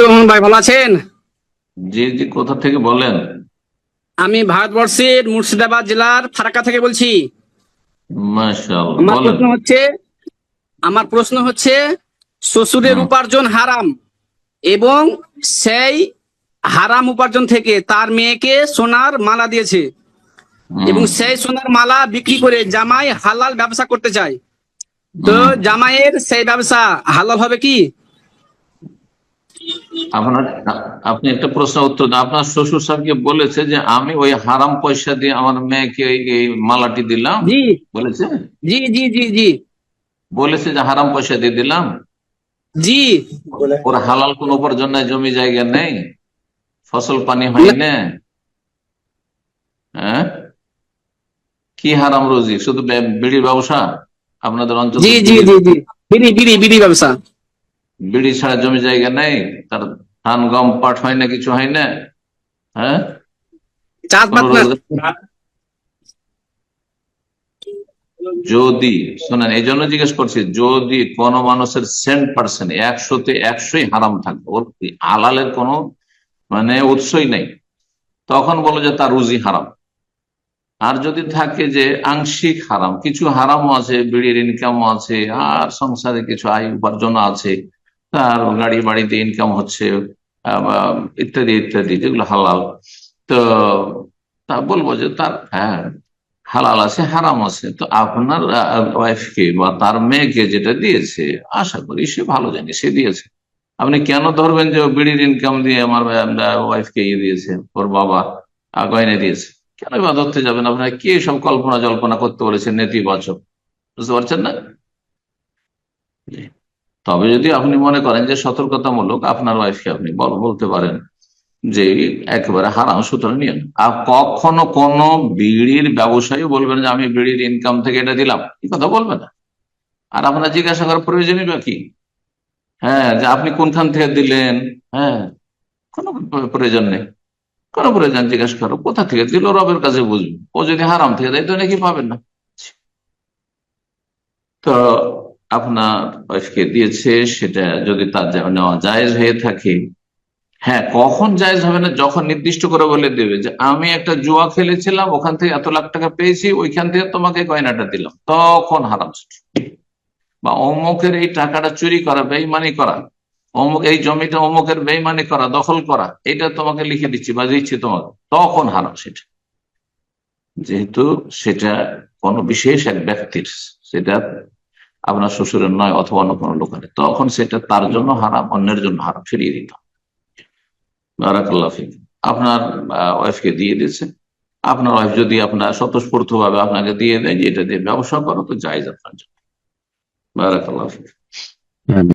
রহমান ভাই ভালো আছেন জি জি কোথা থেকে বলেন আমি ভারতবর্ষের মুর্শিদাবাদ জেলার ফারাক্কা থেকে বলছি আমার প্রশ্ন হচ্ছে আমার প্রশ্ন হচ্ছে শ্বশুরের উপার্জন হারাম এবং সেই হারাম উপার্জন থেকে তার মেয়েকে সোনার মালা দিয়েছে এবং সেই সোনার মালা বিক্রি করে জামাই হালাল ব্যবসা করতে চায়। তো জামাইয়ের সেই ব্যবসা হালাল হবে কি? আপনার আপনি একটা প্রশ্ন উত্তর আপনার শ্বশুর সাহেবকে বলেছে যে আমি ওই হারাম পয়সা দিয়ে আমার মেয়েকে এই- মালাটি দিলাম। জি। বলেছে? জি জি জি জি। বলেছে যে হারাম পয়সা দিয়ে দিলাম। জি। ওর হালাল কোন উপার্জন নাই জমি জায়গা নেই। ফসল পানি হয় না। হ্যাঁ? কি হারাম রুজি? শুধু বিড়ির ব্যবসা? আপনাদের অঞ্চল জি জি জি জি। বিড়ি বিড়ি বিড়ি ব্যবসা। বিড়ি ছাড়া জমি জায়গা নেই? তার ধান গম পাট হয় না কিছু হয় না? হ্যাঁ? যদি শোনেন এই জন্য জিজ্ঞেস করছি যদি কোন মানুষের সেন্ট পার্সেন্ট একশোতে একশোই হারাম থাকবে ওর আলালের কোনো মানে উৎসই নেই? তখন বলো যে তার রুজি হারাম। আর যদি থাকে যে আংশিক হারাম, কিছু হারামও আছে, বিড়ির ইনকামও আছে, আর সংসারে কিছু আয় উপার্জন আছে তার গাড়ি বাড়িতে ইনকাম হচ্ছে ইত্যাদি ইত্যাদি, যেগুলো হালাল, তো তা বলব যে তার হ্যাঁ হালাল আছে, হারাম আছে, তো আপনার ওয়াইফকে বা তার মেয়েকে যেটা দিয়েছে, আশা করি সে ভালো জানে, সে দিয়েছে। আপনি কেন ধরবেন যে বিড়ির ইনকাম দিয়ে আমার ওয়াইফকে ইয়ে দিয়েছে, ওর বাবা গয়না দিয়েছে? কেন ধরতে যাবেন? আপনারা কি সব কল্পনা জল্পনা করতে বলেছেন নেতিবাচক? বুঝতে পারছেন না? তবে যদি আপনি মনে করেন যে সতর্কতামূলক, আপনার ওয়াইফকে আপনি বলতে পারেন যে একেবারে হারাম সুতরাং নিয়ে আর কখনো কোন বিড়ির ব্যবসায়ী বলবেন যে আমি বিড়ির ইনকাম থেকে এটা দিলাম। এই কথা বলবে না। আর আপনার জিজ্ঞাসা করার প্রয়োজনই বা কি? হ্যাঁ যে আপনি কোনখান থেকে দিলেন? হ্যাঁ কোনো প্রয়োজন নেই। কোনো প্রয়োজন জিজ্ঞাসা করো, কোথা থেকে? দিল, রবের কাছে বুঝবে। ও যদি হারাম থেকে দেয় তো নাকি পাবেন না? তো আপনার ওয়াইফকে দিয়েছে, সেটা যদি তার নেওয়া জায়েজ হয়ে থাকে হ্যাঁ কখন জায়েজ হবে না? যখন নির্দিষ্ট করে বলে দেবে যে, আমি একটা জুয়া খেলেছিলাম, ওখান থেকে এত লাখ টাকা পেয়েছি, ওইখান থেকে তোমাকে গয়নাটা দিলাম। তখন হারাম বা অমুকের এই টাকাটা চুরি করা, বেইমানি করা অমুক, এই জমিটা অমুকের বেইমানি করা, দখল করা, এটা তোমাকে লিখে দিচ্ছি বা দিচ্ছি তোমাকে। তখন হারাম সেটা। যেহেতু সেটা কোনো বিশেষ এক ব্যক্তির, সেটা আপনার শ্বশুরের নয় অথবা অন্য কোনো লোকের। তখন সেটা তার জন্য হারাম, অন্যের জন্য হারাম, ফিরিয়ে দিতে। আপনার ওয়াইফকে দিয়ে দিয়েছে। আপনার ওয়াইফ যদি আপনার স্বতঃস্ফূর্ত ভাবে আপনাকে দিয়ে দেয় যে এটা দিয়ে ব্যবসা করো, তো জায়জ আপনার জন্য। বারাকাল্লাহ।